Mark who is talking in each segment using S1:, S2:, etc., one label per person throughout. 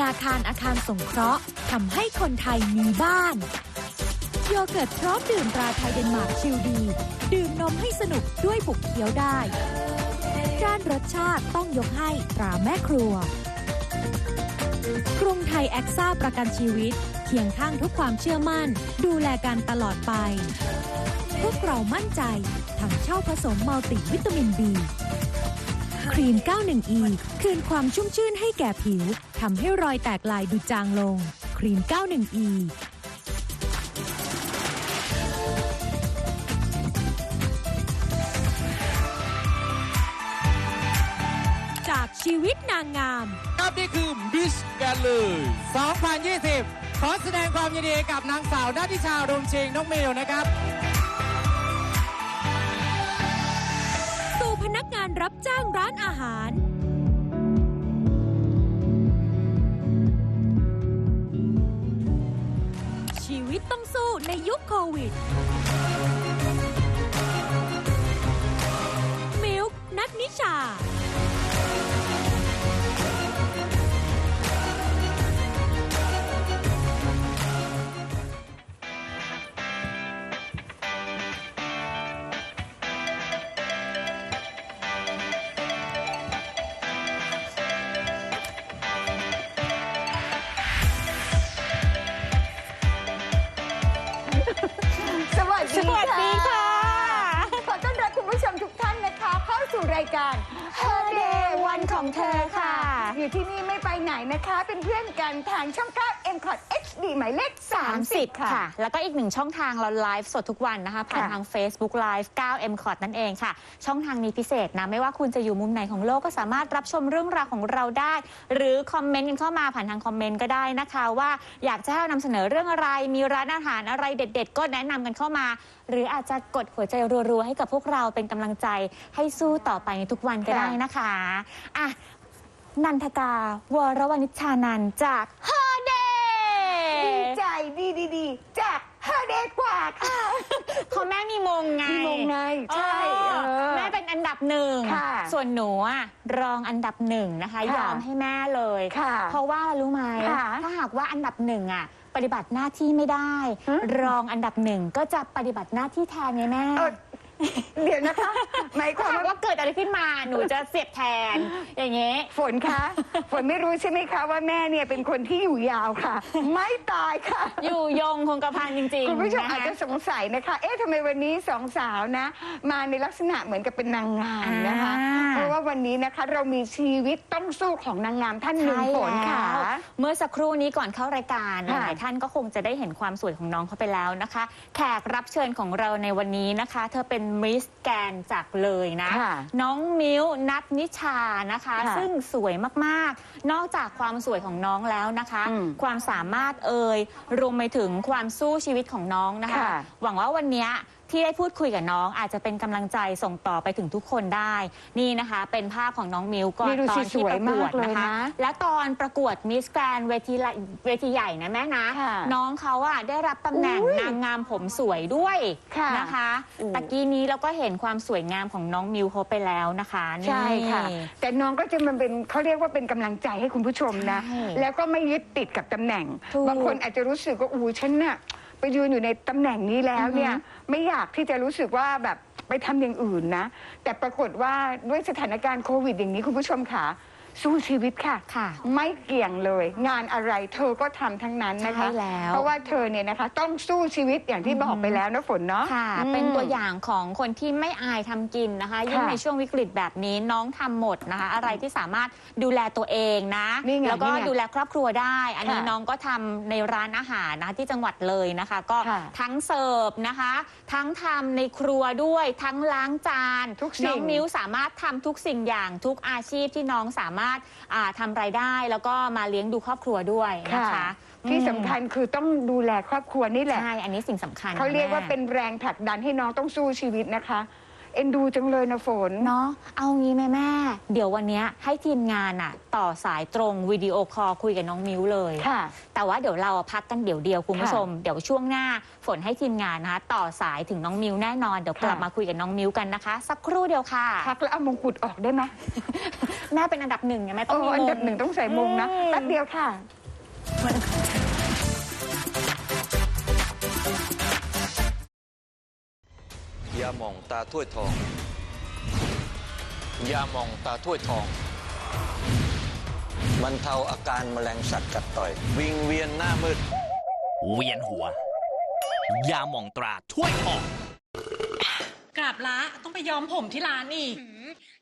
S1: นาคารอาคารสงเคราะห์ทำให้คนไทยมีบ้าน โยเกิร์ตพร้อมดื่มตราไทยเดนมาร์กชิลดี ดื่มนมให้สนุกด้วยบุกเคี้ยวได้ ด้านรสชาติต้องยกให้ตราแม่ครัว กรุงไทยแอคซ่าประกันชีวิตเคียงข้างทุกความเชื่อมั่น ดูแลกันตลอดไป พวกเรามั่นใจถังเช่าผสมมัลติวิตามิน B ครีม 91E คืนความชุ่มชื่นให้แก่ผิวทำให้รอยแตกลายดูจางลง ครีม 91E จากชีวิตนางงาม
S2: ครับนี่คือมิสแกนเลย
S3: 2020 ขอแสดงความยินดีกับนางสาวนาทิชารุมชิงน้องเมิวนะครับ
S1: รับจ้างร้านอาหาร ชีวิตต้องสู้ในยุคโควิด มิลนัทนิชา
S4: การ Her Day วันของเธอค่ะ อยู่ที่นี่ไม่ไปไหนนะคะ เป็นเพื่อนกันทางช่อง9 m c o t HD หมายเลข 30
S5: 30
S4: ค่ะ
S5: ค่ะ แล้วก็อีกหนึ่งช่องทางเราไลฟ์สดทุกวันนะคะ ผ่าน
S4: ค่ะ
S5: ทาง Facebook Live 9 m c o t นั่นเองค่ะ ช่องทางนี้พิเศษนะ ไม่ว่าคุณจะอยู่มุมไหนของโลกก็สามารถรับชมเรื่องราวของเราได้ หรือคอมเมนต์กันเข้ามาผ่านทางคอมเมนต์ก็ได้นะคะ ว่าอยากจะให้เรานำเสนอเรื่องอะไร มีร้านอาหารอะไรเด็ด ๆ ก็แนะนำกันเข้ามา หรืออาจจะกดหัวใจรัวๆให้กับพวกเราเป็นกำลังใจให้สู้ต่อไปในทุกวันก็ได้นะคะอะ นันทกาวรวณิชชานันท์จาก Her Day
S4: ดีใจดีดีดีจาก Her Day กว่าค่ะ
S5: เพราะแม่มีมงไง
S4: มีมงไงใช่
S5: เออ
S4: เออ
S5: แม่เป็นอันดับหนึ่ง
S4: ค่ะ
S5: ส่วนหนูอะรองอันดับหนึ่งนะคะ
S4: ค่ะ
S5: ยอมให้แม่เลย
S4: ค่ะ
S5: เพราะว่ารู้ไหม
S4: ค่ะ
S5: ถ้าหากว่าอันดับหนึ่งอะปฏิบัติหน้าที่ไม่ได้
S4: ฮะ
S5: รองอันดับหนึ่งก็จะปฏิบัติหน้าที่แทนไงแม่
S4: เออ เดี๋ยวนะคะหมายความ
S5: ถ้าหาก
S4: ว่า
S5: ว่าเกิดอะไรขึ้นมาหนูจะเสียบแทน อย่างเงี้ย
S4: ฝนคะ ฝนไม่รู้ใช่ไหมคะว่าแม่เนี่ยเป็นคนที่อยู่ยาวค่ะ ไม่ตายค่ะ
S5: อยู่ยงคงกระพันจริงๆ
S4: คุณผู้ชม
S5: นะ
S4: อาจ
S5: คะ
S4: จะสงสัยนะคะ เอ๊ะทำไมวันนี้สองสาวนะ มาในลักษณะเหมือนกับเป็นนางงามนะคะ
S5: อ่า
S4: เพราะว่าวันนี้นะคะเรามีชีวิตต้องสู้ของนางงามท่านหนึ่ง
S5: ใช่
S4: ฝนค่ะ
S5: แล้วเมื่อสักครู่นี้ก่อนเข้ารายการ
S4: ค่ะ
S5: หลายท่านก็คงจะได้เห็นความสวยของน้องเขาไปแล้วนะคะ แขกรับเชิญของเราในวันนี้นะคะ เธอเป็นมิสแกนจากเลยนะ
S4: ค่ะ
S5: น้องมิ้วนัทนิชานะคะ
S4: ค่ะ
S5: ซึ่งสวยมากๆ นอกจากความสวยของน้องแล้วนะคะ
S4: อืม
S5: ความสามารถเอ่ยรวมไปถึงความสู้ชีวิตของน้องนะคะ
S4: ค่ะ
S5: หวังว่าวันเนี้ยที่ได้พูดคุยกับน้องอาจจะเป็นกำลังใจส่งต่อไปถึงทุกคนได้ นี่นะคะ เป็นภาพของน้องมิวก่อน
S4: นี่ดู
S5: ตอ
S4: สิ
S5: นที่ประกวด
S4: สวยมากเลย
S5: นะคะ
S4: นะ
S5: และตอนประกวดมิสแกรนเวทีละเวทีใหญ่นะแม่นะ
S4: ค่ะ
S5: น้องเขาอะได้รับตำแหน่ง
S4: อุ๊ย
S5: นางงามผมสวยด้วย
S4: ค่ะ
S5: นะคะ
S4: อืม
S5: ตะกี้นี้เราก็เห็นความสวยงามของน้องมิวเขาไปแล้วนะคะนี่
S4: ใช่ค่ะ แต่น้องก็จะมันเป็นเขาเรียกว่าเป็นกำลังใจให้คุณผู้ชมนะ
S5: ใช่
S4: แล้วก็ไม่ยึดติดกับตำแหน่ง
S5: ถูก
S4: บางคนอาจจะรู้สึกว่าอู้ฉันน่ะไปยืนอยู่ในตำแหน่งนี้แล้วเนี่ย
S5: อือฮึ
S4: ไม่อยากที่จะรู้สึกว่าแบบไปทำอย่างอื่นนะ แต่ปรากฏว่าด้วยสถานการณ์โควิดอย่างนี้คุณผู้ชมค่ะ สู้ชีวิตค่ะ
S5: ค่ะ
S4: ไม่เกี่ยงเลย งานอะไรเธอก็ทำทั้งนั้นนะคะ
S5: ใช่แล้ว
S4: เพราะว่าเธอเนี่ยนะคะ ต้องสู้ชีวิตอย่างที่บอกไปแล้วนะฝนเนาะ
S5: ค่ะ
S4: อืม
S5: เป็นตัวอย่างของคนที่ไม่อายทำกินนะคะ ยิ่ง
S4: ค่ะ
S5: ในช่วงวิกฤตแบบนี้น้องทำหมดนะคะ อะไรที่สามารถดูแลตัวเองนะ
S4: นี่ไง
S5: แล้วก็
S4: นี่ไง
S5: ดูแลครอบครัวได้ อันนี้
S4: ค่ะ
S5: น้องก็ทำในร้านอาหารนะคะที่จังหวัดเลยนะคะ ก็
S4: ค่ะ
S5: ทั้งเสิร์ฟนะคะ ทั้งทำในครัวด้วย ทั้งล้างจาน
S4: ทุกสิ่ง
S5: น้องมิ้วสามารถทำทุกสิ่งอย่างทุกอาชีพที่น้องสามารถอ่าทำรายได้แล้วก็มาเลี้ยงดูครอบครัวด้วยนะคะ
S4: ที่
S5: อืม
S4: สำคัญคือต้องดูแลครอบครัวนี่แหละ
S5: ใช่ อันนี้สิ่งสำคัญ
S4: เขาเรียกว่า
S5: แม่
S4: เป็นแรงผลักดันให้น้องต้องสู้ชีวิตนะคะ เอ็นดูจังเลยนะฝน
S5: เนาะเอางี้แม่แม่ๆเดี๋ยววันเนี้ยให้ทีมงานอะต่อสายตรงวิดีโอคอลคุยกับน้องมิ้วเลย
S4: ค่ะ
S5: แต่ว่าเดี๋ยวเราพักกันเดี๋ยวเดียวคุณผู้ชม เดี๋ยวช่วงหน้าฝนให้ทีมงานนะคะ ต่อสายถึงน้องมิวแน่นอนเดี๋ยวกลับ
S4: ค่ะ
S5: มาคุยกับน้องมิวกันนะคะ สักครู่เดียวค่ะ
S4: พักแล้วเอามงกุฎออกได้ไหม
S5: แม่เป็นอันดับหนึ่งไงแม่ต้
S4: โอ้
S5: องมี
S4: อันดับ
S5: ม
S4: หนึ่งต้องใส่มงนะ
S5: อืม
S4: แป๊บเดียวค่ะ
S6: ยาหม่องตาถ้วยทอง ยาหม่องตาถ้วยทองบรรเทาอาการแมลงสัตว์กัดต่อย วิงเวียนหน้ามืด
S2: เวียนหัว ยาหม่องตราถ้วยทอง
S7: กราบละต้องไปย้อมผมที่ร้านอีก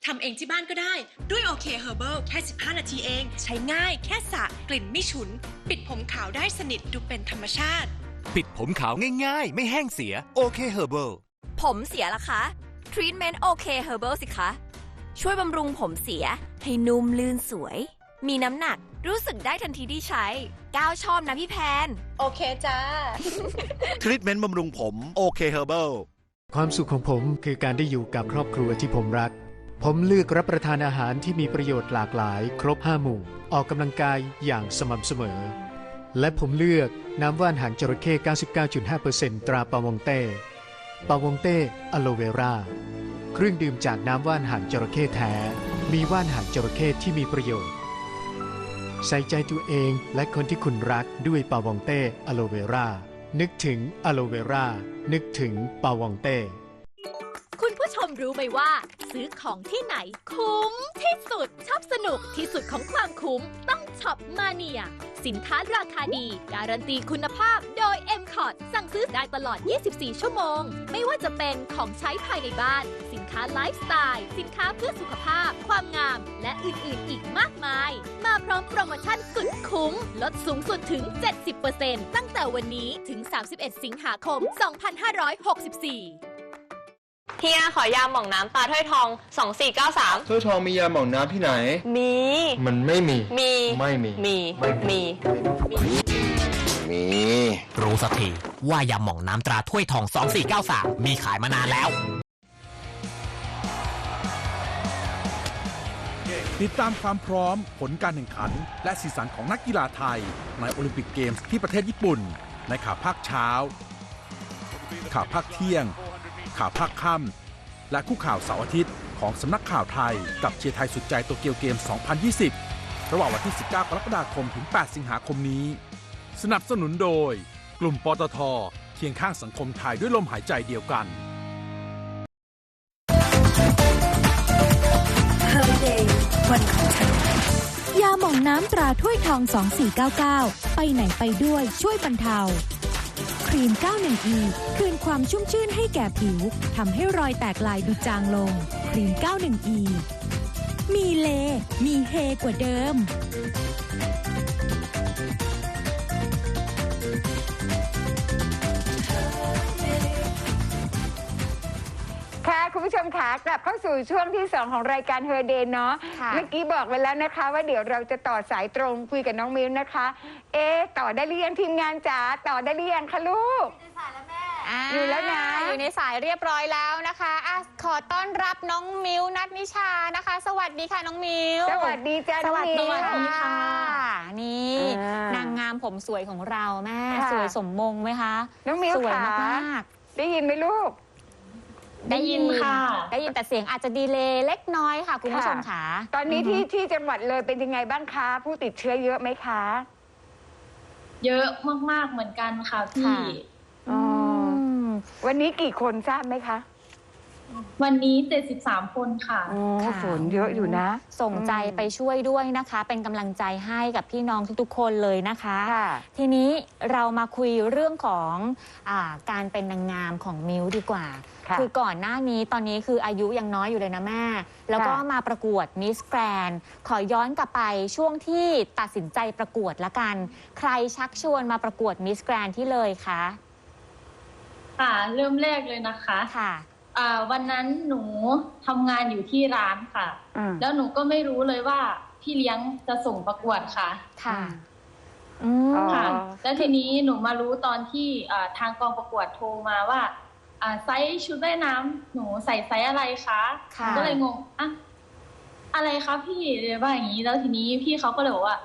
S7: ทำเองที่บ้านก็ได้ ด้วยโอเคเฮอร์เบิลแค่ 15 นาทีเอง ใช้ง่ายแค่สระกลิ่นไม่ฉุน ปิดผมขาวได้สนิทดูเป็นธรรมชาติ
S2: ปิดผมขาวง่ายๆ ไม่แห้งเสียโอเคเฮอร์เบิล
S8: ผมเสียละคะทรีทเมนต์โอเคเฮอร์เบิลสิคะ ช่วยบำรุงผมเสียให้นุ่มลื่นสวย มีน้ำหนักรู้สึกได้ทันทีที่ใช้ ก้าวชอบนะพี่แพน
S7: โอเคจ้า
S9: ทรีทเมนต์บำรุงผมโอเคเฮอร์เบิล
S10: ความสุขของผมคือการได้อยู่กับครอบครัวที่ผมรัก ผมเลือกรับประทานอาหารที่มีประโยชน์หลากหลาย ครบ5หมู่ ออกกำลังกายอย่างสม่ำเสมอ และผมเลือกน้ำว่านหางจระเข้ 99.5%ตราปาวงเต้ ปาวงเต้อโลเวรา เครื่องดื่มจากน้ำว่านหางจระเข้แท้ มีว่านหางจระเข้ที่มีประโยชน์ ใส่ใจตัวเองและคนที่คุณรักด้วยปาวองเต้อโลเวรา นึกถึงอโลเวรา นึกถึงปาวองเต้
S8: มรู้ไหมว่า ซื้อของที่ไหน คุ้มที่สุดชอบสนุกที่สุดของความคุ้ม ต้องช็อปมาเนีย สินค้าราคาดี การันตีคุณภาพโดย m c o t สั่งซื้อได้ตลอด 24 ชั่วโมง ไม่ว่าจะเป็นของใช้ภายในบ้าน สินค้าไลฟ์สไตล์ สินค้าเพื่อสุขภาพ ความงาม และอื่นๆ อีกมากมาย มาพร้อมโปรโมชั่นสุดคุ้ม ลดสูงสุดถึง 70%ตั้งแต่วันนี้ถึง 31 สิงหาคม 2564
S5: เฮียขอยาหม่องน้ำตาถ้วยทอง 2493
S11: ถ้วยทองมียาหม่องน้ำที่ไหน
S5: มี
S11: มันไม่มี
S5: มี
S11: ไม่มี
S5: มี
S11: ไม่มี
S5: มี
S6: มี
S2: รู้สักทีว่ายาหม่องน้ำตราถ้วยทอง 2493 มีขายมานานแล้ว
S12: ติดตามความพร้อม ผลการแข่งขัน และสีสันของนักกีฬาไทย ในโอลิมปิกเกมส์ที่ประเทศญี่ปุ่น ในข่าวภาคเช้า ข่าวภาคเที่ยง ข่าวภาคค่ำและคู่ข่าวเสาร์อาทิตย์ของสำนักข่าวไทย กับเชียร์ไทยสุดใจโตเกียวเกม 2020 ระหว่างวันที่ 19 กรกฎาคมถึง 8 สิงหาคมนี้ สนับสนุนโดย กลุ่มปตทเคียงข้างสังคมไทยด้วยลมหายใจเดียวกัน
S1: ยาหม่องน้ำตราถ้วยทอง 2499 ไปไหนไปด้วยช่วยบรรเทา ครีม 91E คืนความชุ่มชื่นให้แก่ผิวทำให้รอยแตกลายดูจางลง ครีม 91E มีเล มีเฮกว่าเดิม
S4: ค่ะคุณผู้ชมค่ะกลับเข้าสู่ช่วงที่ 2 ของรายการเฮอร์เดนเนาะ
S5: ค่ะ
S4: เมื่อกี้บอกไว้แล้วนะคะ ว่าเดี๋ยวเราจะต่อสายตรงคุยกับน้องมิ้วนะคะ เอ๊ะต่อได้หรือยังทีมงานจ๋าต่อได้หรือยังคะลูกอยู่แล้วนะ
S5: อยู่ในสายเรียบร้อยแล้วนะคะอะขอต้อนรับน้องมิวนัทนิชานะคะ สวัสดีค่ะน้องมิว
S4: สวัสดีจ้า
S5: สวัสดี
S4: น้องมิ้ว
S5: ค่ะ นี่
S4: อ่าน
S5: นางงามผมสวยของเราแม่
S4: ค่ะ
S5: สวยสมมงไหมคะ
S4: น้องมิ้ว
S5: สวย
S4: ค่ะ
S5: มาก
S4: ได้ยินไหมลูก
S5: ๆ ได้ยินค่ะ ได้ยินแต่เสียงอาจจะดีเลย์เล็กน้อยค่ะ คุณผู้ชมค่ะ
S4: ตอนนี้ที่ที่จังหวัดเลยเป็นยังไงบ้างคะ ผู้ติดเชื้อเยอะไหมคะ
S7: เยอะมากๆเหมือนกันค่ะพี่
S5: ค่ะ
S4: อ๋อวันนี้กี่คนทราบไหมคะ
S7: วันนี้ 73 คนค่ะ
S4: โอ้
S5: ค่ะ
S4: ฝนเยอะอยู่นะ
S5: ส่งใจไปช่วยด้วยนะคะ เป็นกำลังใจให้กับพี่น้องทุกๆคนเลยนะคะ
S4: ค่ะ
S5: ทีนี้เรามาคุยเรื่องของอาการเป็นนางงามของมิวดีกว่า
S4: ค่ะ
S5: อก่อนหน้านี้ตอนนี้คืออายุยังน้อยอยู่เลยนะแม่ แล้วก็
S4: ค่ะ
S5: มาประกวดมิสแกรนขอย้อนกลับไปช่วงที่ตัดสินใจประกวดละกัน ใครชักชวนมาประกวดมิสแกรนที่เลยคะ
S7: ค่ะเริ่มแรกเลยนะคะ
S5: ค่ะ
S7: อ่าวันนั้นหนูทำงานอยู่ที่ร้านค่ะ
S4: อืม
S7: แล้วหนูก็ไม่รู้เลยว่าพี่เลี้ยงจะส่งประกวดค่ะ
S5: ค่ะ
S4: อืม
S5: อืม
S4: อ๋อ
S7: ค่ะ แล้วทีนี้หนูมารู้ตอนที่อ่าทางกองประกวดโทรมาว่า
S13: อ่าไซส์ชุดว่ายน้ำหนูใส่ไซส์อะไรคะ
S5: ค่ะ
S13: หนูก็เลยงงอะอะไรคะพี่เลยว่าอย่างนี้ แล้วทีนี้พี่เขาก็เลยบอกว่า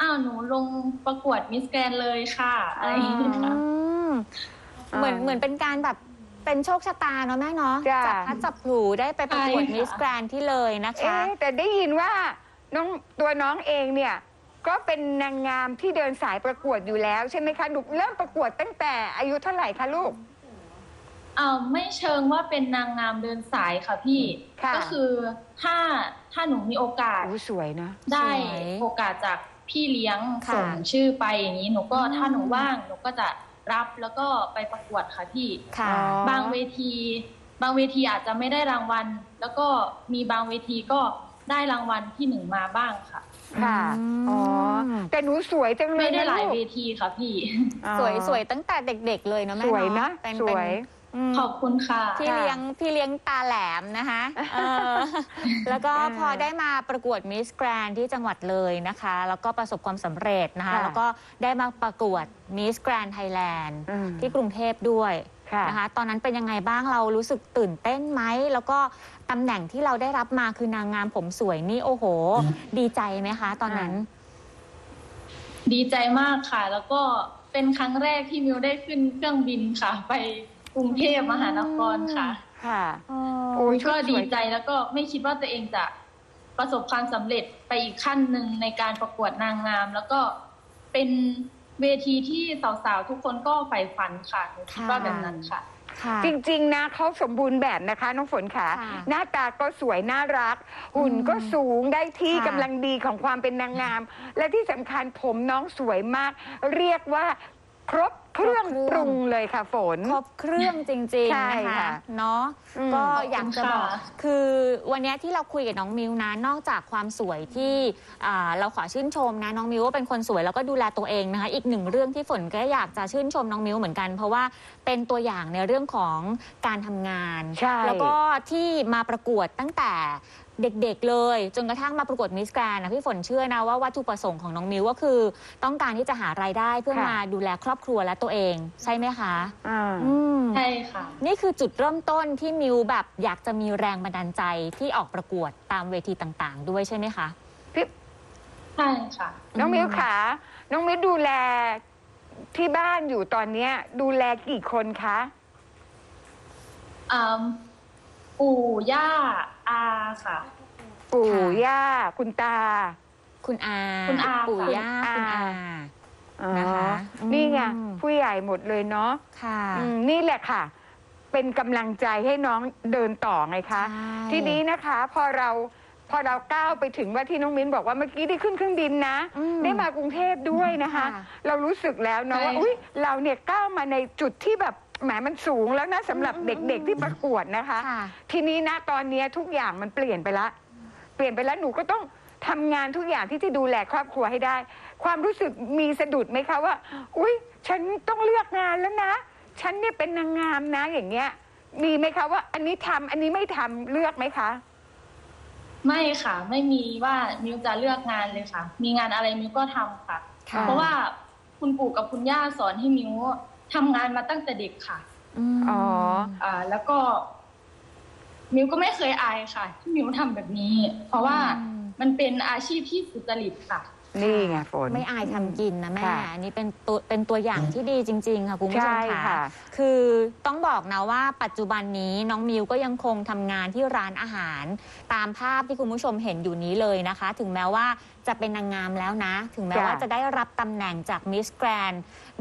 S13: อ้าวหนูลงประกวดมิสแกรนเลยค่ะอะไรอย่างนี้ค่ะ
S5: อืมเหมือนเหมือนเป็นการแบบ เป็นโชคชะตาเนาะแม่เนาะ
S4: จ้ะ
S5: จับพลัดจับผลูได้ไปประกวด
S13: ใช่ค่ะ
S5: มิสแกรนที่เลยนะคะ
S4: เอ๊ะแต่ได้ยินว่าน้องตัวน้องเองเนี่ย ก็เป็นนางงามที่เดินสายประกวดอยู่แล้วใช่ไหมคะหนูเริ่มประกวดตั้งแต่อายุเท่าไหร่คะลูก
S13: อ่าไม่เชิงว่าเป็นนางงามเดินสายค่ะพี่
S4: ค่ะ
S13: ก็คือถ้าถ้าหนูมีโอกาส
S4: โอ้สวยนะ
S13: ได้
S5: สวย
S13: โอกาสจากพี่เลี้ยง
S5: ค่ะ
S13: ส่งชื่อไปอย่างนี้หนูก็
S5: อืม
S13: ถ้าหนูว่างหนูก็จะ รับแล้วก็ไปประกวดค่ะพี่
S5: ค่ะ
S4: อ๋อ
S13: บางเวที บางเวทีอาจจะไม่ได้รางวัล แล้วก็มีบางเวทีก็ได้รางวัลที่หนึ่งมาบ้างค่ะ
S4: ค่ะ
S5: อืม
S4: อ๋อ แต่หนูสวยจังเลย
S13: ไม่ได้
S4: นะ
S13: หลาย
S4: ลูก
S13: เวทีค่ะพี่
S4: อ๋อ
S5: สวยสวยตั้งแต่เด็ก ๆ เลยเนาะแม่
S4: สวยนะ
S5: เป็น
S4: ส
S5: เป็น
S4: วย
S5: อืม
S13: ขอบคุณค่ะ
S5: พี่เลี้ยงพี่เลี้ยงตาแหลมนะคะเออแล้วก็
S4: อ่า
S5: พอได้มาประกวดมิสแกรนที่จังหวัดเลยนะคะ แล้วก็ประสบความสำเร็จนะคะ
S4: ค่ะ
S5: แล้วก็ได้มาประกวดมิสแกรนไทยแลนด์
S4: อืม
S5: ที่กรุงเทพด้วย
S4: ค่ะ
S5: นะคะ ตอนนั้นเป็นยังไงบ้างเรารู้สึกตื่นเต้นไหม แล้วก็ตำแหน่งที่เราได้รับมาคือนางงามผมสวยนี่โอ้โห ดีใจไหมคะ ตอนนั้น
S13: ดีใจมากค่ะ แล้วก็เป็นครั้งแรกที่มิวได้ขึ้นเครื่องบินค่ะ ไป กรุงเทพมหานครค่ะ
S4: ค่ะ
S5: โอ้
S4: โอ้ยชุ
S13: ก็
S4: ส
S13: ดี
S4: วย
S13: ใจแล้วก็ไม่คิดว่าตัวเองจะประสบความสำเร็จไปอีกขั้นหนึ่งในการประกวดนางงาม แล้วก็เป็นเวทีที่สาวๆทุกคนก็ใฝ่ฝันค่ะหนูคิดว่าแบบนั้นค่ะ
S5: ค่ะ
S4: จริงๆนะเขาสมบูรณ์แบบนะคะ น้องฝนค่ะ
S5: ค่ะ
S4: หน้าตาก็สวยน่ารัก หุ่นก็สูงได้ที่
S5: ค่ะ
S4: กำลังดีของความเป็นนางงาม และที่สำคัญผมน้องสวยมาก เรียกว่า ครบเครื่อง ปรุงเลยค่ะฝน
S5: ครบเครื่องจริง
S4: ใช่
S5: ๆนะ
S4: ค่ะ
S5: คะเนาะ
S4: อืม
S5: ก็อยากจะบอก
S13: ขอบคุณค่ะ
S5: คือวันเนี้ยที่เราคุยกับน้องมิวนะนอกจากความสวยที่อ่าเราขอชื่นชมนะน้องมิวว่าเป็นคนสวยแล้วก็ดูแลตัวเองนะคะ อีกหนึ่งเรื่องที่ฝนก็อยากจะชื่นชมน้องมิวเหมือนกัน เพราะว่าเป็นตัวอย่างในเรื่องของการทำงาน
S4: ใช่
S5: แล้วก็ที่มาประกวดตั้งแต่ เด็กๆเลย จนกระทั่งมาประกวดมิสแกรนนะพี่ฝนเชื่อนะว่าวัตถุประสงค์ของน้องมิวก็คือ ต้องการที่จะหารายได้เพื่อ
S4: ค่ะ
S5: มาดูแลครอบครัวและตัวเอง ใช่ไหมคะ
S4: อ่า
S5: อืม
S13: ใช่ค่ะ
S5: นี่คือจุดเริ่มต้นที่มิวแบบอยากจะมีแรงบันดาลใจที่ออกประกวดตามเวทีต่างๆ ด้วยใช่ไหมคะ
S13: ใช่ค่ะ
S4: น้องมิวขาน้องมิวดูแลที่บ้านอยู่ตอนเนี้ย ดูแลกี่คนคะ
S13: อ่าปู่ย่า อาค่ะ
S4: ปู่
S5: ค่ะ
S4: ย่า คุณตา
S5: คุณอา
S13: คุณอา
S5: ปู่ย่า
S4: ค่ะ
S5: คุณอา
S4: อ๋อ
S5: นะคะอืม
S4: นี่ไงผู้ใหญ่หมดเลยเนาะ
S5: ค่ะ
S4: อืมนี่แหละค่ะ เป็นกำลังใจให้น้องเดินต่อไงคะ
S5: ใช่
S4: ทีนี้นะคะพอเราพอเราก้าวไปถึงว่าที่น้องมิ้นบอกว่าเมื่อกี้ได้ขึ้นเครื่องบินนะ
S5: อืม
S4: ได้มากรุงเทพด้วยนะคะ
S5: ค่ะ
S4: เรารู้สึกแล้วเนาะ
S13: ใช่
S4: ว่าอุ้ยเราเนี่ยก้าวมาในจุดที่แบบ แหมมันสูงแล้วนะสำหรับ
S5: อืม
S4: เด็กๆที่ประกวดนะคะ
S5: ค่ะ
S4: ทีนี้นะตอนนี้ทุกอย่างมันเปลี่ยนไปละ เปลี่ยนไปแล้วหนูก็ต้องทำงานทุกอย่างที่จะดูแลครอบครัวให้ได้ ความรู้สึกมีสะดุดไหมคะว่า อุ้ยฉันต้องเลือกงานแล้วนะ ฉันเนี่ยเป็นนางงามนะอย่างเงี้ย มีไหมคะว่า อันนี้ทำอันนี้ไม่ทำเลือกไหมคะ
S13: ไม่ค่ะ ไม่มีว่ามิวจะเลือกงานเลยค่ะ มีงานอะไรมิวก็ทำค่ะ
S5: ค่ะ
S13: เพราะว่าคุณปู่กับคุณย่าสอนให้มิว ทำงานมาตั้งแต่เด็กค่ะ
S5: ม
S4: อ๋อ
S13: อ่า แล้วก็มิวก็ไม่เคยอายค่ะ ที่มิวทำแบบนี้ เพราะว่า
S5: อืม
S13: มันเป็นอาชีพที่สุจริตค่ะ
S4: นี่ไงฝน
S5: ไม่อายทำกินนะแม่
S4: ค่ะ
S5: อันนี้เป็นตัวเป็นตัวอย่างที่ดีจริง ๆ ค่ะคุณผู้ชม
S4: ใช่
S5: ค่ะ
S4: ค่ะ
S5: คือต้องบอกนะว่าปัจจุบันนี้น้องมิวก็ยังคงทำงานที่ร้านอาหาร ตามภาพที่คุณผู้ชมเห็นอยู่นี้เลยนะคะ ถึงแม้ว่าจะเป็นนางงามแล้วนะ ถึงแม้
S4: จ้ะ
S5: ว่าจะได้รับตำแหน่งจากมิสแกรน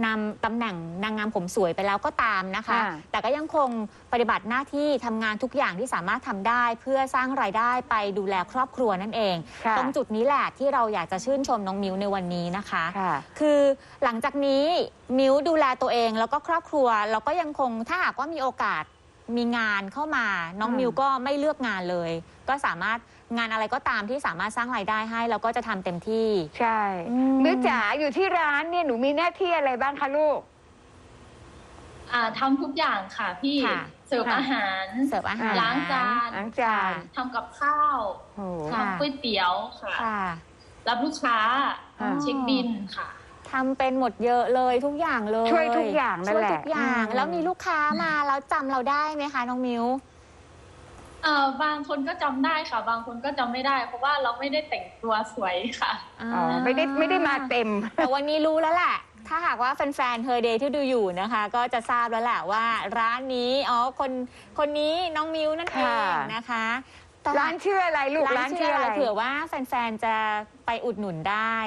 S5: นำตำแหน่งนางงามผมสวยไปแล้วก็ตามนะคะ
S4: ค่ะ
S5: แต่ก็ยังคงปฏิบัติหน้าที่ทำงานทุกอย่างที่สามารถทำได้ เพื่อสร้างรายได้ไปดูแลครอบครัวนั่นเอง
S4: ค่ะ
S5: ตรงจุดนี้แหละที่เราอยากจะชื่นชมน้องมิวในวันนี้นะคะ
S4: ค่ะ
S5: คือหลังจากนี้มิวดูแลตัวเองแล้วก็ครอบครัว แล้วก็ยังคงถ้าหากว่ามีโอกาสมีงานเข้ามา น้อง
S4: อืม
S5: มิวก็ไม่เลือกงานเลย ก็สามารถ งานอะไรก็ตามที่สามารถสร้างรายได้ให้ แล้วก็จะทำเต็มที่
S4: ใช่
S5: อืม
S4: มิวจ๋าอยู่ที่ร้านเนี่ยหนูมีหน้าที่อะไรบ้างคะลูก
S13: อ่าทำทุกอย่างค่ะพี่
S5: ค่ะ
S13: เสิร์ฟ
S4: ค่ะ
S13: อาหาร
S5: เสิร์ฟอาหาร
S13: ล้างจาน
S4: ล้างจาน
S13: ทำกับข้าว
S4: โอ้โห
S5: ค่ะ
S13: ทำก๋วยเตี๋ยวค่ะ
S5: ค่ะ
S13: รับลูกค้า
S4: ค่ะ
S13: เช็คบินค่ะ
S5: ทำเป็นหมดเยอะเลยทุกอย่างเลย
S4: ช่วยทุกอย่างนั่นแหละ
S5: ช่วยทุกอย่าง
S4: อืม
S5: แล้วมีลูกค้ามาแล้วจำเราได้ไหมคะน้องมิว
S13: เอ่อบางคนก็จำได้ค่ะ บางคนก็จำไม่ได้ เพราะว่าเราไม่ได้แต่งตัวสวยค่ะ
S4: อ๋อไม่ได้ไม่ได้มาเต็ม
S5: แต่วันนี้รู้แล้วแหละ ถ้าหากว่าแฟนๆเฮอร์เดย์ที่ดูอยู่นะคะ ก็จะทราบแล้วแหละว่าร้านนี้อ๋อคนคนนี้น้องมิวนั่นเอง
S4: ค่ะ
S5: นะคะแต่
S4: ร้านชื่ออะไรลูกร้านชื่ออะไร
S5: เผื่อว่าแฟนๆจะไปอุดหนุนได้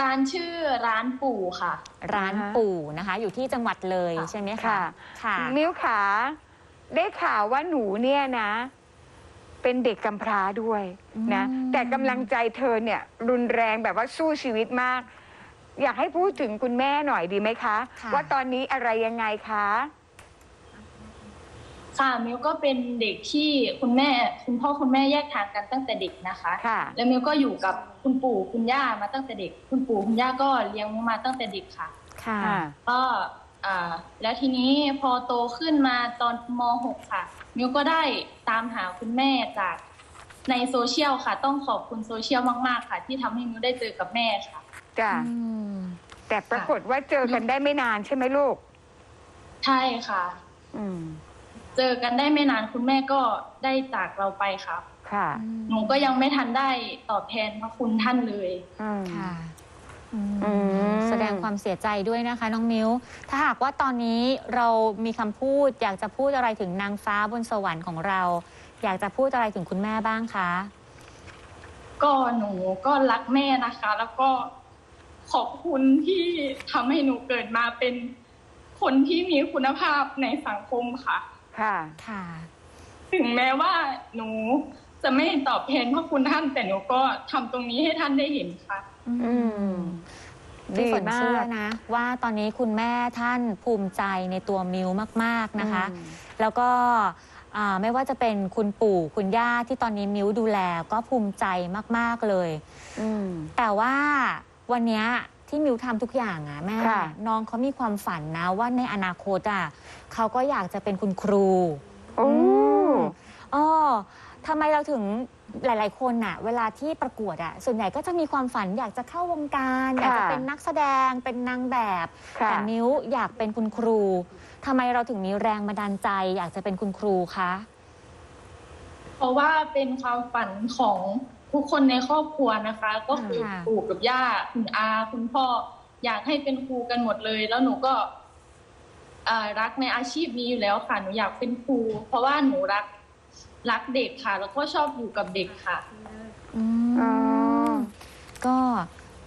S13: ร้านชื่อร้านปู่ค่ะ
S5: ร้านปู่นะคะ อยู่ที่จังหวัดเลยใช่ไหมคะ
S4: ค่ะ
S5: ค่ะ
S4: มิ้วขา ได้ข่าวว่าหนูเนี่ยนะ เป็นเด็กกำพร้าด้วยนะ
S5: อืม
S4: แต่กำลังใจเธอเนี่ย รุนแรงแบบว่าสู้ชีวิตมาก อยากให้พูดถึงคุณแม่หน่อยดีไหมคะ
S5: ค่ะ
S4: ว่าตอนนี้อะไรยังไงคะ
S13: ค่ะมิวก็เป็นเด็กที่คุณแม่ คุณพ่อคุณแม่แยกทางกันตั้งแต่เด็กนะคะ
S4: ค่ะ
S13: แล้วมิวก็อยู่กับคุณปู่คุณย่ามาตั้งแต่เด็ก คุณปู่คุณย่าก็เลี้ยงมิวมาตั้งแต่เด็กค่ะ
S5: ค่ะ
S13: ก็ อ่าแล้วทีนี้พอโตขึ้นมาตอนม .6 ค่ะ มิวก็ได้ตามหาคุณแม่จากในโซเชียลค่ะ ต้องขอบคุณโซเชียลมาก ๆ ค่ะ ที่ทำให้มิวได้เจอกับแม่ค่ะ
S4: จ้ะ
S5: อืม
S4: แต่ปรากฏว่าเจอกันได้ไม่นานใช่ไหมลูก
S13: ใช่ค่ะ
S4: อืม
S13: เจอกันได้ไม่นานคุณแม่ก็ได้จากเราไปค่ะ
S4: ค่ะ
S13: หนูก็ยังไม่ทันได้ตอบแทนพระคุณท่านเลย
S4: อืม
S5: ค่ะ
S4: อืม
S5: แสดงความเสียใจด้วยนะคะน้องมิวถ้าหากว่าตอนนี้เรามีคำพูด อยากจะพูดอะไรถึงนางฟ้าบนสวรรค์ของเรา อยากจะพูดอะไรถึงคุณแม่บ้างคะ
S13: ก็หนูก็รักแม่นะคะ แล้วก็ขอบคุณที่ทำให้หนูเกิดมาเป็นคนที่มีคุณภาพในสังคมค่ะ
S4: ค่ะ
S5: ค่ะ
S13: ถึงแม้ว่าหนูจะไม่ตอบแทนพระคุณท่าน แต่หนูก็ทำตรงนี้ให้ท่านได้เห็นค่ะ
S4: อืม
S5: พี่ฝน
S4: ดีมาก
S5: เชื่อนะ ว่าตอนนี้คุณแม่ท่านภูมิใจในตัวมิวมาก ๆนะคะ
S4: อืม
S5: แล้วก็อ่าไม่ว่าจะเป็นคุณปู่คุณย่าที่ตอนนี้มิวดูแลก็ภูมิใจมาก ๆเลย
S4: อืม
S5: แต่ว่าวันเนี้ยที่มิวทำทุกอย่างอะแม่
S4: ค่ะ
S5: น้องเขามีความฝันนะว่าในอนาคตอะเขาก็อยากจะเป็นคุณครู
S4: โอ้
S5: มอ๋อทำไมเราถึง หลาย ๆ คนน่ะ เวลาที่ประกวดอะส่วนใหญ่ก็จะมีความฝันอยากจะเข้าวงการอยากจะเป็นนักแสดงเป็นนางแบบ
S4: ค่ะ
S5: แต่มิวอยากเป็นคุณครูทำไมเราถึงมีแรงบันดาลใจ อยากจะเป็นคุณครูคะ
S13: เพราะว่าเป็นความฝันของทุกคนในครอบครัวนะคะ ก็คือ
S5: ค่ะ
S13: ปู่กับย่าคุณอา คุณพ่อ อยากให้เป็นครูกันหมดเลย แล้วหนูก็อ่ารักในอาชีพนี้อยู่แล้วค่ะ หนูอยากเป็นครู เพราะว่าหนูรัก รักเด็กค่ะ แล้วก็ชอบอยู่กับเด็กค่ะ
S5: อืม
S4: อ๋อ
S5: ก็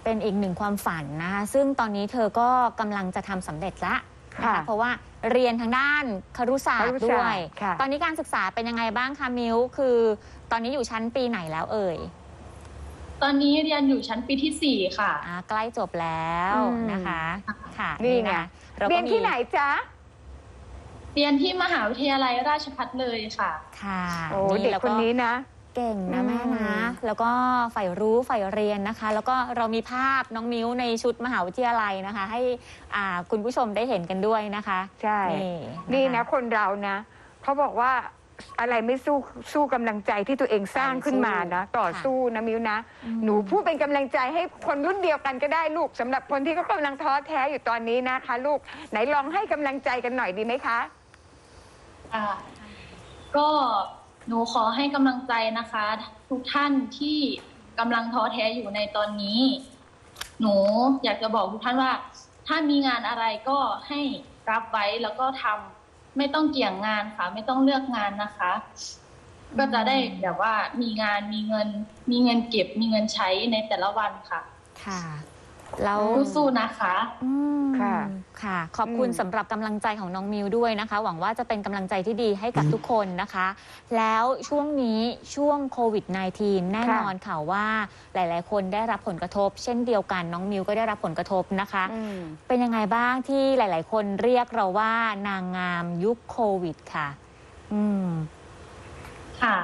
S5: เป็นอีกหนึ่งความฝันนะคะซึ่งตอนนี้เธอก็กำลังจะทำสำเร็จละนะ
S4: ค่ะ
S5: คะเพราะว่าเรียนทางด้านครุศาสต
S4: ครุ
S5: ร์
S4: ศาสตร์
S5: ด้วย
S4: ค่ะ
S5: ตอนนี้การศึกษาเป็นยังไงบ้างคะมิวคือ ตอนนี้อยู่ชั้นปีไหนแล้วเอ่ย
S13: ตอนนี้เรียนอยู่ชั้นปีที่สี่ค่ะ
S5: อ่าใกล้จบแล้ว
S4: อืม
S5: นะคะ ค่ะ
S4: นี่ไงะ
S5: เราก็
S4: เรียนที่
S5: มี
S4: ไหนจ๊ะ
S13: เรียนที่มหาวิทยาลัยราชภัฏเลยค่ะ
S5: ค่ะ
S4: โอ้เด็ก
S5: แล้ว
S4: คนนี้นะ
S5: เก่งนะ
S4: อืม
S5: แม่นะ แล้วก็ใฝ่รู้ใฝ่เรียนนะคะ แล้วก็เรามีภาพน้องมิ้วในชุดมหาวิทยาลัยนะคะ ให้อ่าคุณผู้ชมได้เห็นกันด้วยนะคะ
S4: ใช่
S5: นี่
S4: นี่
S5: ค
S4: นะคนเรานะเขาบอกว่าอะไรไม่สู้สู้กำลังใจที่ตัวเองสร้างขึ้นมานะ ต่อสู้นะมิวนะ หนูพูดเป็นกำลังใจให้คนรุ่นเดียวกันก็ได้ลูกสำหรับคนที่เขากำลังท้อแท้อยู่ตอนนี้นะคะ ลูกไหนลองให้กำลังใจกันหน่อยดีไหมคะ
S13: อ่าก็หนูขอให้กำลังใจนะคะ ทุกท่านที่กำลังท้อแท้อยู่ในตอนนี้ หนูอยากจะบอกทุกท่านว่า ถ้ามีงานอะไรก็ให้รับไว้แล้วก็ทำไม่ต้องเกี่ยงงานค่ะ ไม่ต้องเลือกงานนะคะ ก็จะได้แบบว่ามีงานมีเงิน มีเงินเก็บมีเงินใช้ในแต่ละวันค่ะ
S5: ค่ะ แล้ว
S13: สู้ๆนะคะ
S5: อืม
S4: ค่ะ
S5: ค่ะ ขอบคุณ
S4: อืม
S5: สำหรับกำลังใจของน้องมิวด้วยนะคะ หวังว่าจะเป็นกำลังใจที่ดีให้กับทุกคนนะคะ แล้วช่วงนี้ช่วงโควิด -19 แน่นอนค่ะ ว่าหลาย ๆ คนได้รับผลกระทบ เช่นเดียวกันน้องมิวก็ได้รับผลกระทบนะคะ
S4: อืม
S5: เป็นยังไงบ้างที่หลาย ๆ คนเรียกเราว่านางงามยุคโควิดค่ะ อืม
S13: ค่ะ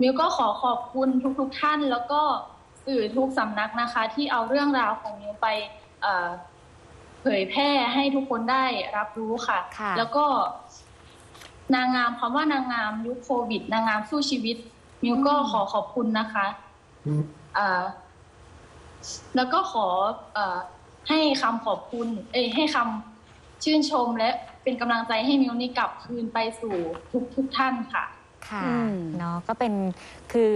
S13: มิวก็ขอขอบคุณทุกๆทท่าน แล้วก็ สื่อทุกสำนักนะคะ ที่เอาเรื่องราวของมิวไปเอ่อเผยแพร่ให้ทุกคนได้รับรู้ค่ะ
S5: ค่ะ
S13: แล้วก็นางงามคำว่านางงามยุคโควิด นางงามสู้ชีวิตมิวก็ขอขอบคุณนะคะเอ่อแล้วก็ขอเอ่อให้คำขอบคุณ เอ้ยให้คำชื่นชมและเป็นกำลังใจให้มิวนี่กลับคืนไปสู่ทุกทุกท่านค่ะ
S5: ค่ะ
S4: อืม
S5: เนาะก็เป็นคือ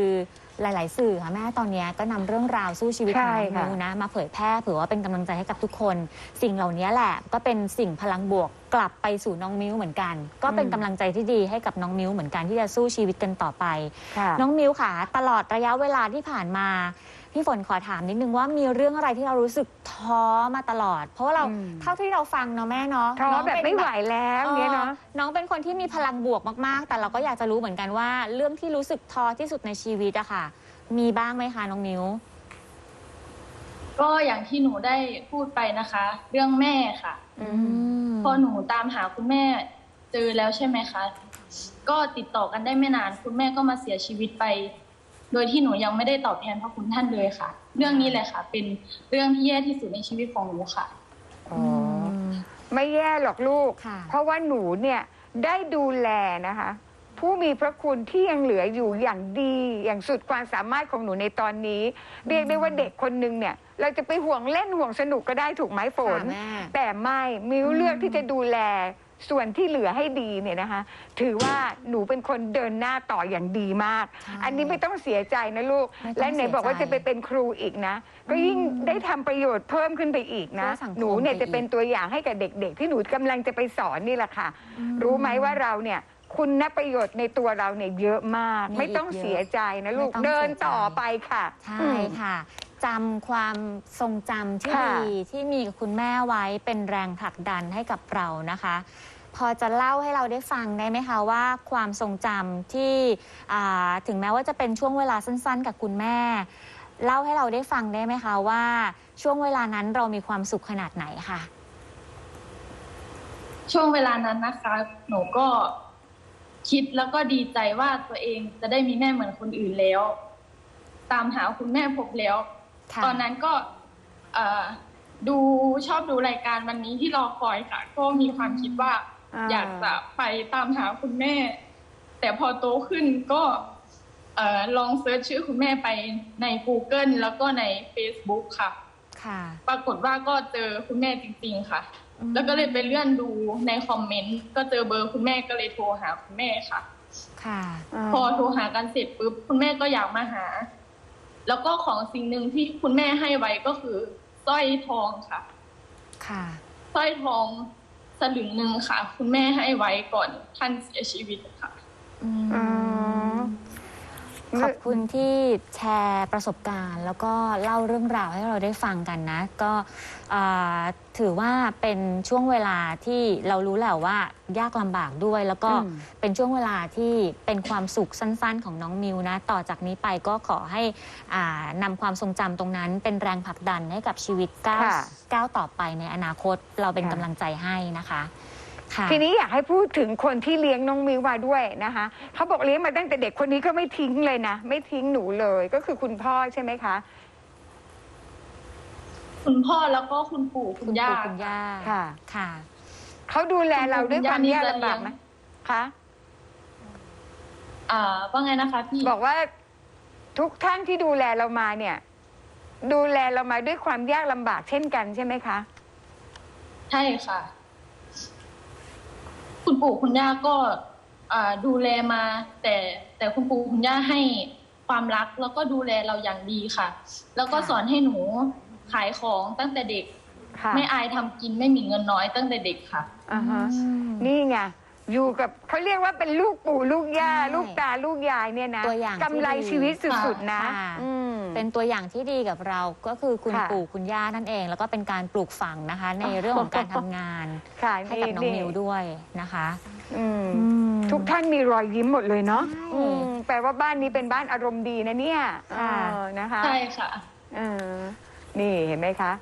S5: หลาย ๆ สื่อค่ะแม่ตอนเนี้ยก็นำเรื่องราวสู้ชีวิตของ
S4: ใช่
S5: น้อง
S4: ค่ะ
S5: มิวนะ มาเผยแพร่เผื่อว่าเป็นกำลังใจให้กับทุกคน สิ่งเหล่านี้แหละ ก็เป็นสิ่งพลังบวกกลับไปสู่น้องมิวเหมือนกัน ก็เป็นกำลังใจที่ดีให้กับน้องมิวเหมือนกันที่จะสู้ชีวิตกันต่อไป
S4: ค่ะ
S5: น้องมิวค่ะ ตลอดระยะเวลาที่ผ่านมา พี่ฝนขอถามนิดนึงว่ามีเรื่องอะไรที่เรารู้สึกท้อมาตลอด เพราะว่าเรา
S4: อืม
S5: เท่าที่เราฟังเนาะแม่เนาะ
S4: ท้อ
S5: น้ง
S4: แบบ
S5: เป็น
S4: ไม่ไหวแล้วเนี่ยเนาะ
S5: ออน้องเป็นคนที่มีพลังบวกมากๆ แต่เราก็อยากจะรู้เหมือนกันว่า เรื่องที่รู้สึกท้อที่สุดในชีวิตอะค่ะ มีบ้างไหมคะน้องมิว
S13: ก็อย่างที่หนูได้พูดไปนะคะ เรื่องแม่ค่ะพอหนูตามหาคุณแม่เจอแล้วใช่ไหมคะ ก็ติดต่อกันได้ไม่นาน คุณแม่ก็มาเสียชีวิตไป โดยที่หนูยังไม่ได้ตอบแทนพระคุณท่านเลยค่ะ เรื่องนี้แหละค่ะ เป็นเรื่องที่แย่ที่สุดในชีวิตของหนูค่ะ
S4: อ๋อไม่แย่หรอกลูก
S5: ค่ะ
S4: เพราะว่าหนูเนี่ยได้ดูแลนะคะ ผู้มีพระคุณที่ยังเหลืออยู่อย่างดีอย่างสุดความสามารถของหนูในตอนนี้ เรียกได้ว่าเด็กคนหนึงเนี่ย เราจะไปห่วงเล่นห่วงสนุกก็ได้ถูกไหมฝน
S5: ค่ะแม่
S4: แต่ไม่มิวเลือกที่จะดูแล ส่วนที่เหลือให้ดีเนี่ยนะคะ ถือว่าหนูเป็นคนเดินหน้าต่ออย่างดีมาก
S5: ใช่
S4: อันนี้ไม่ต้องเสียใจนะลูก
S5: ไม่ต้อง
S4: และไหนบอกว่า
S5: เสี
S4: จะ
S5: ยใจ
S4: ไปเป็นครูอีกนะ ก็ยิ่งได้ทำประโยชน์เพิ่มขึ้นไปอีกนะ
S5: เพื่อสังคม
S4: หนูเนี่ย
S5: ไปอีก
S4: จะเป็นตัวอย่างให้กับเด็ก ๆ ที่หนูกำลังจะไปสอนนี่แหละค่ะ รู้ไหมว่าเราเนี่ย คุณประโยชน์ในตัวเราเนี่ยเยอะมาก
S5: มี
S4: ไม่ต้อง
S5: อีกเยอะ
S4: เสียใจนะลูก
S5: ไม่ต้อง
S4: เดิน
S5: เสียใจ
S4: ต่อไปค่ะ
S5: ใช่
S4: อืม
S5: ค่ะจำความทรงจำที่
S4: ค่ะ
S5: ดีที่มีกับคุณแม่ไว้เป็นแรงผลักดันให้กับเรานะคะ พอจะเล่าให้เราได้ฟังได้ไหมคะว่าความทรงจำที่อ่าถึงแม้ว่าจะเป็นช่วงเวลาสั้นๆ กับคุณแม่ เล่าให้เราได้ฟังได้ไหมคะว่าช่วงเวลานั้นเรามีความสุขขนาดไหนค่ะ
S13: ช่วงเวลานั้นนะคะ หนูก็คิดแล้วก็ดีใจว่าตัวเองจะได้มีแม่เหมือนคนอื่นแล้ว ตามหาคุณแม่พบแล้ว
S5: ค่ะ
S13: ตอนนั้นก็เอ่อดูชอบดูรายการวันนี้ที่รอคอยค่ะ ก็มีความคิดว่า
S4: อ่า
S13: อยากจะไปตามหาคุณแม่ แต่พอโตขึ้นก็เอ่อลองเซิร์ชชื่อคุณแม่ไปใน Google แล้วก็ใน Facebook ค่ะ
S5: ค่ะ
S13: ปรากฏว่าก็เจอคุณแม่จริง ๆ ค่ะ แล้วก็เลยไปเลื่อนดูในคอมเมนต์ก็เจอเบอร์คุณแม่ก็เลยโทรหาคุณแม่ค่ะ
S5: ค่ะ
S13: พอโทรหากันเสร็จปุ๊บคุณแม่ก็อยากมาหา แล้วก็ของสิ่งหนึ่งที่คุณแม่ให้ไว้ก็คือสร้อยทองค่ะ
S5: ค่ะ
S13: สร้อยทองส ลึงหนึ่งค่ะ คุณแม่ให้ไว้ก่อนท่านเสียชีวิตค่ะ
S4: อืม
S5: ขอบคุณที่แชร์ประสบการณ์ แล้วก็เล่าเรื่องราวให้เราได้ฟังกันนะ ก็อ่าถือว่าเป็นช่วงเวลาที่เรารู้แหละว่ายากลำบากด้วย แล้วก็
S4: อืม
S5: เป็นช่วงเวลาที่เป็นความสุขสั้น ๆ ของน้องมิวนะ ต่อจากนี้ไปก็ขอให้อ่านำความทรงจำตรงนั้น เป็นแรงผลักดันให้กับชีวิตก้าว
S4: ค่ะ
S5: ก้าวต่อไปในอนาคตเราเป็น
S4: ค่ะ
S5: กำลังใจให้นะคะ ค่ะ
S4: ทีนี้อยากให้พูดถึงคนที่เลี้ยงน้องมิวมาด้วยนะคะเขาบอกเลี้ยงมาตั้งแต่เด็กคนนี้ก็ไม่ทิ้งเลยนะ ไม่ทิ้งหนูเลยก็คือคุณพ่อใช่ไหมคะ
S13: คุณพ่อแล้วก็คุณปู่คุณย่า
S5: ปู่คุณย่า
S4: ค่ะ
S5: ค่ะ
S4: เขาดูแลเราด้วยความยากลำบากไหมคะ
S13: อ่าว่าไงนะคะพี่
S4: บอกว่าทุกท่านที่ดูแลเรามาเนี่ย ดูแลเรามาด้วยความยากลำบากเช่นกันใช่ไหมคะ
S13: ใช่ค่ะ คุณปู่คุณย่าก็อ่าดูแลมาแต่แต่คุณปู่คุณย่าให้ความรักแล้วก็ดูแลเราอย่างดีค่ะ แล้วก็
S5: ค่ะ
S13: สอนให้หนูขายของตั้งแต่เด็ก
S4: ค่ะ
S13: ไม่อายทำกินไม่มีเงินน้อยตั้งแต่เด็กค่ะ
S4: อ่าฮะนี่ไง อยู่กับเขาเรียกว่าเป็นลูกปู่ลูกย่า
S5: ใช่
S4: ลูกตาลูกยายเนี่ยนะ
S5: ตัวอย่างที่
S4: กำไร
S5: ดี
S4: ชีวิตสุดๆนะ
S5: ค่ะ
S4: อืม
S5: เป็นตัวอย่างที่ดีกับเราก็คือคุณ
S4: ค่ะ
S5: ปู่คุณย่านั่นเอง แล้วก็เป็นการปลูกฝังนะคะ ในเรื่องของการทำงาน
S4: ค่ะ
S5: ให้กับน้องมิวด้วยนะคะ
S4: อืม
S5: อืม
S4: ทุกท่านมีรอยยิ้มหมดเลยเนาะ
S5: ใช่
S4: อืมแปลว่าบ้านนี้เป็นบ้านอารมณ์ดีนะเนี่ย
S5: ค่ะ
S4: เออนะคะ
S13: ใช่ค่ะ
S4: เออนี่เห็นไหมคะ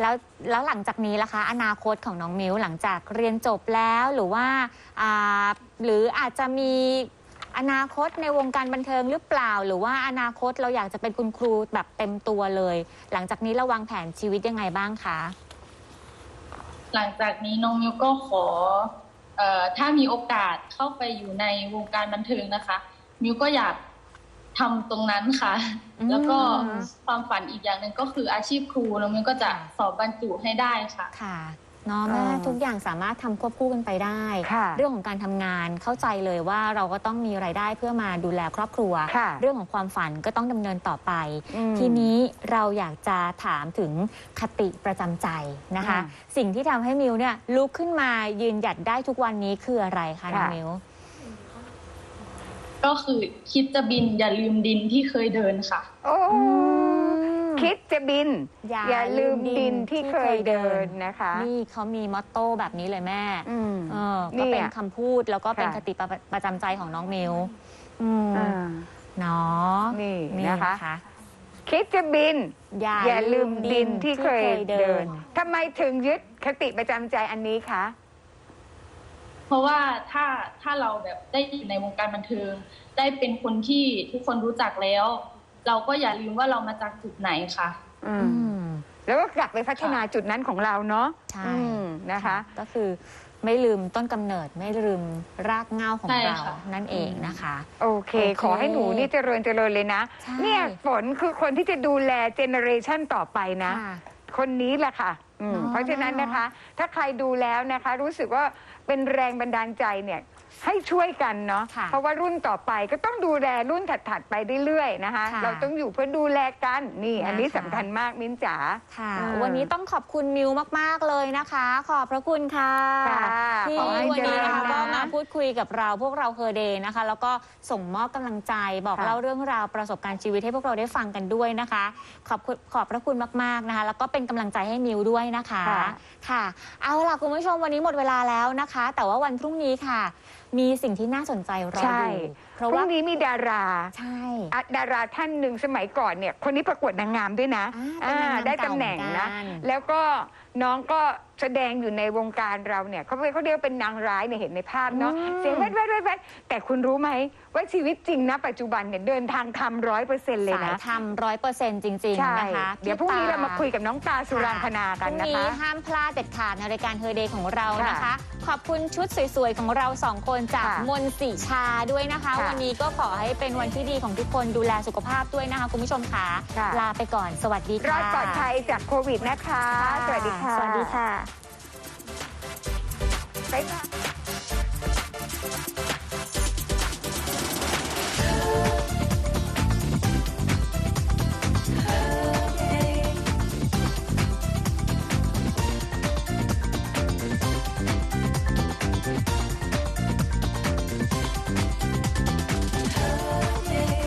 S5: แล้วแล้วหลังจากนี้ล่ะคะ อนาคตของน้องมิวหลังจากเรียนจบแล้วหรือว่าอ่าหรืออาจจะมีอนาคตในวงการบันเทิงหรือเปล่า หรือว่าอนาคตเราอยากจะเป็นคุณครูแบบเต็มตัวเลย หลังจากนี้เราวางแผนชีวิตยังไงบ้างคะ
S13: หลังจากนี้น้องมิวก็ขอเอ่อถ้ามีโอกาสเข้าไปอยู่ในวงการบันเทิงนะคะ มิวก็อยาก ทำตรงนั้นค่ะ แล้วก็ความฝันอีกอย่างหนึ่งก็คืออาชีพครูแล้วมันก็จะสอบบรรจุให้ได้ค่ะ
S5: ค่ะเนาะแม่ทุกอย่างสามารถทำควบคู่กันไปได้ เรื่องของการทำงานเข้าใจเลยว่าเราก็ต้องมีไรายได้เพื่อมาดูแลครอบครัว
S4: ค่ะ
S5: เรื่องของความฝันก็ต้องดำเนินต่อไป
S4: อืม
S5: ทีนี้เราอยากจะถามถึงคติประจำใจนะคะ
S4: อืม
S5: สิ่งที่ทำให้มิวเนี่ยลุกขึ้นมายืนหยัดได้ทุกวันนี้คืออะไรคะน้อง
S4: ค่ะ
S5: มิว
S13: ก็คือคิดจะบินอย่าลืมดินที่เคยเดินค่ะ
S4: โอ้คิดจะบินอย่าลืมดินที่เคยเดินนะคะ
S5: นี่เขามีมอตโต้แบบนี้เลยแม่
S4: อืม
S5: เออ
S4: นี่
S5: ก็เป็น
S4: อะ
S5: คำพูดแล้วก็เป็น
S4: ค่ะ
S5: คติประประจำใจของน้องมิวอืม
S4: อ่า
S5: เนาะ
S4: นี่นะคะ
S5: คะ
S4: คิดจะบิน
S5: อย่า
S4: อย่าลืมดินที่เคยเดิน
S5: น
S4: ทำไมถึงยึดคติประจำใจอันนี้คะ
S13: เพราะว่าถ้าถ้าเราแบบได้อยู่ในวงการบันเทิง ได้เป็นคนที่ทุกคนรู้จักแล้ว เราก็อย่าลืมว่าเรามาจากจุดไหนค่ะ
S4: อื
S5: อื
S4: ม
S5: ม
S4: แล้วก็กลับไปพัฒนาจุดนั้นของเราเนาะ
S5: ใช่
S4: อืมนะคะ
S5: ก็คือไม่ลืมต้นกำเนิดไม่ลืมรากเหง้าของ
S13: ใช่
S5: เรา
S13: ค่ะ
S5: นั่นเองนะคะ
S4: โอเค
S5: โอเค
S4: ขอให้หนูนี่เจริญเจริญเลยนะ
S5: ใช่
S4: เนี่ยฝนคือคนที่จะดูแลเจเนอเรชันต่อไปนะ
S5: ค่ะ
S4: คนนี้แหละค่ะอืม
S5: เนาะ
S4: เพราะฉะนั้นนะคะ ถ้าใครดูแล้วนะคะ รู้สึกว่าเป็นแรงบันดาลใจเนี่ย ให้ช่วยกันเนาะ
S5: ค่ะ
S4: เพราะว่ารุ่นต่อไปก็ต้องดูแลรุ่นถัดๆไปเรื่อยๆนะคะ
S5: ค่ะ
S4: เราต้องอยู่เพื่อดูแลกันนี่อันนี้
S5: นะคะ
S4: สำคัญมากมิ้นจ๋า
S5: ค่ะ
S4: อ่า
S5: วันนี้ต้องขอบคุณมิวมาก ๆ เลยนะคะ ขอบพระคุณค่ะ
S4: ค่ะ
S5: ที่
S4: ขอให้
S5: วันนี้นะคะ
S4: เจริญนะ
S5: ก็มาพูดคุยกับเราพวกเราเคอเดย์นะคะ แล้วก็ส่งมอบกำลังใจบอก
S4: ค่ะ
S5: เล่าเรื่องราวประสบการณ์ชีวิตให้พวกเราได้ฟังกันด้วยนะคะ ขอบคุณขอบพระคุณมากๆนะคะ แล้วก็เป็นกำลังใจให้มิวด้วยนะคะ
S4: ค่ะ
S5: ค่ะ เอาล่ะคุณผู้ชมวันนี้หมดเวลาแล้วนะคะ แต่ว่าวันพรุ่งนี้ค่ะ มีสิ่งที่น่าสนใจรอ
S4: ใช่
S5: อยู่เพ
S4: พ
S5: ราะ
S4: รุ่
S5: ว่าง
S4: นี้มีดารา
S5: ใช่
S4: อะดาราท่านหนึ่งสมัยก่อนเนี่ย คนนี้ประกวดนางงามด้วยนะ
S5: อ่าเป็นนางงาม
S4: ได้ตำแหน่งนะ
S5: เก่าเหมือนกัน
S4: แล้วก็น้องก็ แสดงอยู่ในวงการเราเนี่ยเขาเขาเรียกว่าเป็นนางร้ายเนี่ยเห็นในภาพเนาะ
S5: อืม
S4: เสียงแวดแวดแวดแวดแต่คุณรู้ไหมว่าชีวิตจริงนะปัจจุบันเนี่ยเดินทางทำร้อยเปอร์เซ็นต์เลย
S5: สาย
S4: นะ
S5: ทำร้อยเปอร์เซ็นต์จริง
S4: ใช่
S5: ๆนะคะ
S4: เดี๋ยวพรุ่งนี้เรามาคุยกับน้องตาสุรางคณากัน
S5: พรุ่ง
S4: นะ
S5: นี้
S4: คะ
S5: ห้ามพลาดเด็ดขาดในรายการเฮอเดย์ของเรานะคะ
S4: ค่ะ
S5: ขอบคุณชุดสวยๆของเราสองคนจาก
S4: ค่ะ
S5: มนต์สีชาด้วยนะคะ
S4: ค่ะ
S5: วันนี้ก็ขอให้เป็นวันที่ดีของทุกคนดูแลสุขภาพด้วยนะคะคุณผู้ชมค่ะ
S4: ค่ะ
S5: ลาไปก่อนสวัสดี
S4: ร
S5: ค่ะ
S4: อดปลอดภัยจากโควิดนะคะ สวัสดีค่ะ
S5: สวัสดีค่ะ
S4: บ๊ายบาย